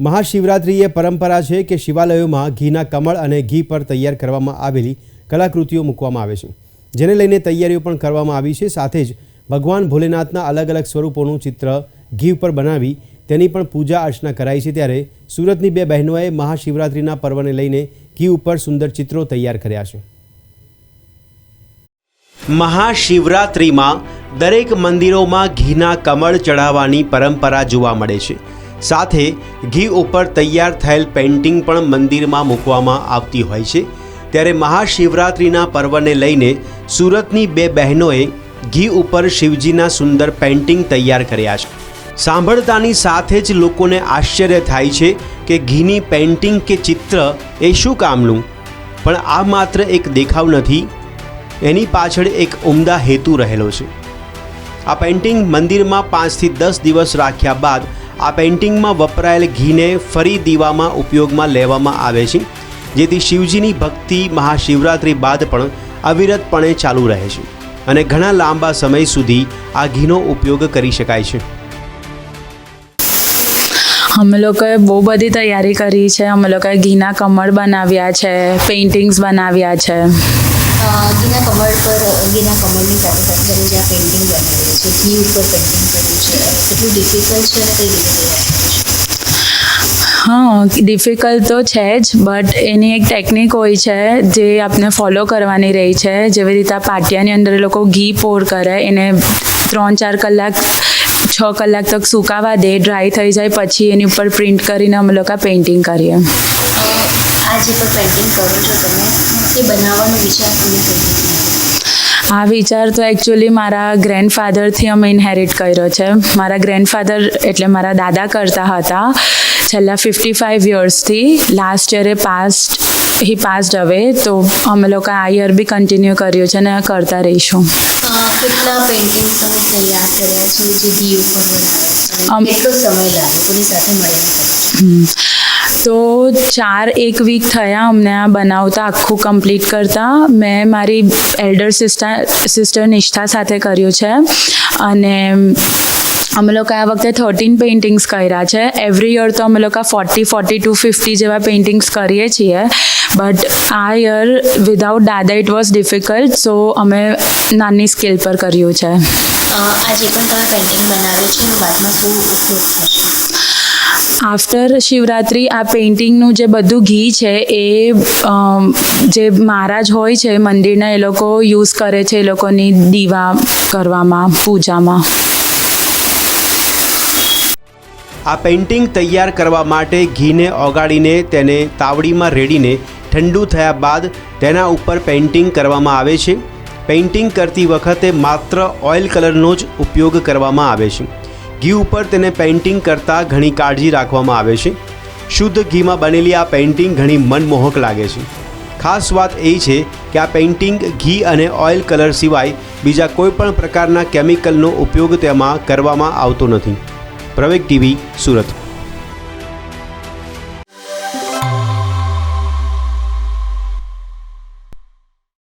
મહાશિવરાત્રિ એ પરંપરા છે કે શિવાલયોમાં ઘીના કમળ અને ઘી પર તૈયાર કરવામાં આવેલી કલાકૃતિઓ મૂકવામાં આવે છે. જેને લઈને તૈયારીઓ પણ કરવામાં આવી છે. સાથે જ ભગવાન ભોલેનાથના અલગ અલગ સ્વરૂપોનું ચિત્ર ઘી ઉપર બનાવી તેની પણ પૂજા અર્ચના કરાઈ છે. ત્યારે સુરતની બે બહેનોએ મહાશિવરાત્રિના પર્વને લઈને ઘી ઉપર સુંદર ચિત્રો તૈયાર કર્યા છે. મહાશિવરાત્રિમાં દરેક મંદિરોમાં ઘીના કમળ ચઢાવવાની પરંપરા જોવા મળે છે. સાથે ઘી ઉપર તૈયાર થયેલ પેઇન્ટિંગ પણ મંદિરમાં મૂકવામાં આવતી હોય છે. ત્યારે મહાશિવરાત્રિના પર્વને લઈને સુરતની બે બહેનોએ ઘી ઉપર શિવજીના સુંદર પેઇન્ટિંગ તૈયાર કર્યા છે. સાંભળતાની સાથે જ લોકોને આશ્ચર્ય થાય છે કે ઘીની પેઇન્ટિંગ કે ચિત્ર એ શું કામનું? પણ આ માત્ર એક દેખાવ નથી, એની પાછળ એક ઉમદા હેતુ રહેલો છે. આ પેઇન્ટિંગ મંદિરમાં પાંચથી દસ દિવસ રાખ્યા બાદ આ પેઇન્ટિંગમાં વપરાયેલ ઘીને ફરી દીવામાં ઉપયોગમાં લેવામાં આવે છે, જેથી શિવજીની ભક્તિ મહાશિવરાત્રિ બાદ પણ અવિરતપણે ચાલુ રહે છે અને ઘણા લાંબા સમય સુધી આ ઘીનો ઉપયોગ કરી શકાય છે. અમે લોકોએ બહુ બધી તૈયારી કરી છે. અમે લોકોએ ઘીના કમળ બનાવ્યા છે પેઇન્ટિંગ્સ બનાવ્યા છે. ઘીના કમળ પર ગીના કમળની સાથે સાથે તમે જે આ પેઇન્ટિંગ બનાવી છે. ઘી ઉપર પેઇન્ટિંગ કર્યું છે. કેટલું ડિફિકલ્ટ છે અને કઈ રીતે હા ડિફિકલ્ટ તો છે જ બટ એની એક ટેકનિક હોય છે જે આપણે ફોલો કરવાની રહી છે. જેવી રીતે આ પાટિયાની અંદર એ લોકો ઘી પોર કરે, એને ત્રણ ચાર કલાક, છ કલાક તક સુકાવા દે ડ્રાય થઈ જાય, પછી એની ઉપર પ્રિન્ટ કરીને અમે લોકો પેઇન્ટિંગ કરીએ. આ જે પણ પેઇન્ટિંગ કરો છો તમે એ બનાવવાનો વિચાર કેવી રીતે આ વિચાર તો એકચ્યુઅલી મારા ગ્રેન્ડફાધરથી અમે ઇનહેરિટ કર્યો છે. મારા ગ્રેન્ડફાધર એટલે મારા દાદા કરતા હતા છેલ્લા ફિફ્ટી ફાઇવ યર્સથી લાસ્ટ યરે પાસ્ટ હી પાસ્ડ હવે તો અમે લોકો આ યર બી કન્ટિન્યુ કર્યું છે ને કરતા રહીશું. કેટલા પેઇન્ટિંગ તમે તૈયાર કર્યા છે? જે દીવ પર બનાવ્યા છે? કેટલો સમય લાગ્યો કોની સાથે મળીને. તો ચાર એક વીક થયા અમને આ બનાવતા, આખું કમ્પ્લીટ કરતા. મેં મારી એલ્ડર સિસ્ટર સિસ્ટર નિષ્ઠા સાથે કર્યું છે. અને અમે લોકો આ વખતે થર્ટીન પેઇન્ટિંગ્સ કર્યા છે. એવરી યર તો અમે લોકો ફોર્ટી ફોર્ટી ટુ ફિફ્ટી જેવા પેઇન્ટિંગ્સ કરીએ છીએ. બટ આ યર વિધાઉટ દાદા ઇટ વોઝ ડિફિકલ્ટ સો અમે નાની સ્કેલ પર કર્યું છે. આ જે પણ તમે પેઇન્ટિંગ બનાવ્યું છે? એનો બાદમાં આફ્ટર શિવરાત્રિ આ પેઇન્ટિંગનું જે બધું ઘી છે એ જે મહારાજ હોય છે મંદિરના એ લોકો યુઝ કરે છે એ લોકોની દીવા કરવામાં, પૂજામાં. આ પેઇન્ટિંગ તૈયાર કરવા માટે ઘીને ઓગાળીને તેને તાવડીમાં રેડીને ઠંડુ થયા બાદ તેના ઉપર પેઇન્ટિંગ કરવામાં આવે છે. પેઇન્ટિંગ કરતી વખતે માત્ર ઓઇલ કલરનો જ ઉપયોગ કરવામાં આવે છે. ઘી ઉપર તેને પેઇન્ટિંગ કરતાં ઘણી કાળજી રાખવામાં આવે છે. શુદ્ધ ઘીમાં બનેલી આ પેઇન્ટિંગ ઘણી મનમોહક લાગે છે. ખાસ વાત એ છે કે આ પેઇન્ટિંગ ઘી અને ઓઇલ કલર સિવાય બીજા કોઈપણ પ્રકારના કેમિકલનો ઉપયોગ તેમાં કરવામાં આવતો નથી. પ્રવેગ ટીવી, સુરત.